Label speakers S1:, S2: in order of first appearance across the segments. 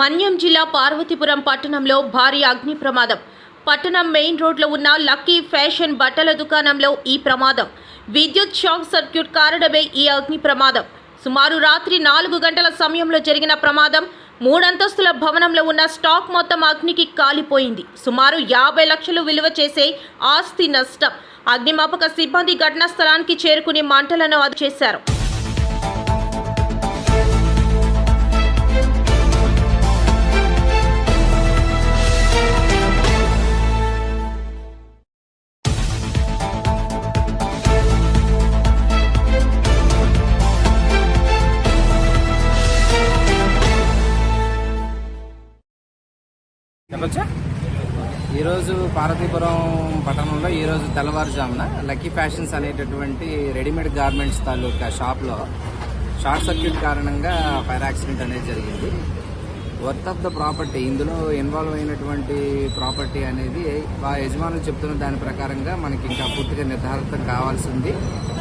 S1: మన్యం జిల్లా పార్వతీపురం పట్టణంలో భారీ అగ్ని ప్రమాదం. పట్టణం మెయిన్ రోడ్లో ఉన్న లక్కీ ఫ్యాషన్ బట్టల దుకాణంలో ఈ ప్రమాదం. విద్యుత్ షాక్ సర్క్యూట్ కారణమే ఈ అగ్ని ప్రమాదం. సుమారు రాత్రి నాలుగు గంటల సమయంలో జరిగిన ప్రమాదం. మూడంతస్తుల భవనంలో ఉన్న స్టాక్ మొత్తం అగ్నికి కాలిపోయింది. సుమారు యాభై లక్షలు విలువ చేసే ఆస్తి నష్టం. అగ్నిమాపక సిబ్బంది ఘటనా స్థలానికి చేరుకుని మంటలను అది చేశారు
S2: చెప్పచ్చా? ఈరోజు పార్వతీపురం పట్టణంలో ఈరోజు తెల్లవారుజామున లక్కీ ఫ్యాషన్స్ అనేటటువంటి రెడీమేడ్ గార్మెంట్స్ తాలూకా షాప్లో షార్ట్ సర్క్యూట్ కారణంగా ఫైర్ యాక్సిడెంట్ అనేది జరిగింది. Worth of the property. ఇందులో ఇన్వాల్వ్ అయినటువంటి ప్రాపర్టీ అనేది ఆ యజమానులు చెప్తున్న దాని ప్రకారంగా మనకి ఇంకా పూర్తిగా నిర్ధారితం కావాల్సింది.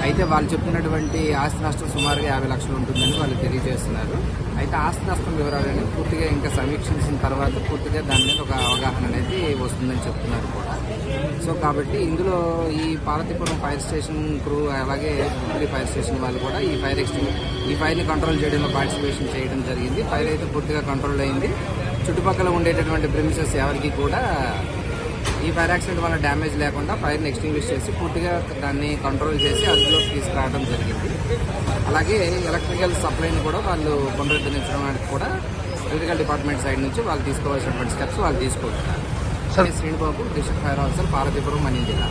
S2: అయితే వాళ్ళు చెప్తున్నటువంటి ఆస్తి నష్టం సుమారుగా యాభై లక్షలు ఉంటుందని వాళ్ళు తెలియజేస్తున్నారు. అయితే ఆస్తి నష్టం వివరాలని పూర్తిగా ఇంకా సమీక్షించిన తర్వాత పూర్తిగా దాని మీద ఒక అవగాహన అనేది వస్తుందని చెప్తున్నారు కూడా. సో కాబట్టి ఇందులో ఈ పార్వతీపురం ఫైర్ స్టేషన్ క్రూ అలాగే హుబ్లీ ఫైర్ స్టేషన్ వాళ్ళు కూడా ఈ ఫైర్ ఎక్స్టింగ్ ఈ ఫైర్ని కంట్రోల్ చేయడంలో పార్టిసిపేషన్ చేయడం జరిగింది. ఫైర్ అయితే పూర్తిగా కంట్రోల్ అయింది. చుట్టుపక్కల ఉండేటటువంటి ప్రిమిసెస్ ఎవరికి కూడా ఈ ఫైర్ యాక్సిడెంట్ వల్ల డ్యామేజ్ లేకుండా ఫైర్ని ఎక్స్టింగ్విష్ చేసి పూర్తిగా దాన్ని కంట్రోల్ చేసి అదుపులోకి తీసుకురావడం జరిగింది. అలాగే ఎలక్ట్రికల్ సప్లైని కూడా వాళ్ళు పునరుద్ధరించడానికి కూడా ఎలక్ట్రికల్ డిపార్ట్మెంట్ సైడ్ నుంచి వాళ్ళు తీసుకోవాల్సినటువంటి స్టెప్స్ వాళ్ళు తీసుకుంటున్నారు. Srinibabu district fire officer Parvathipuram money జిల్లా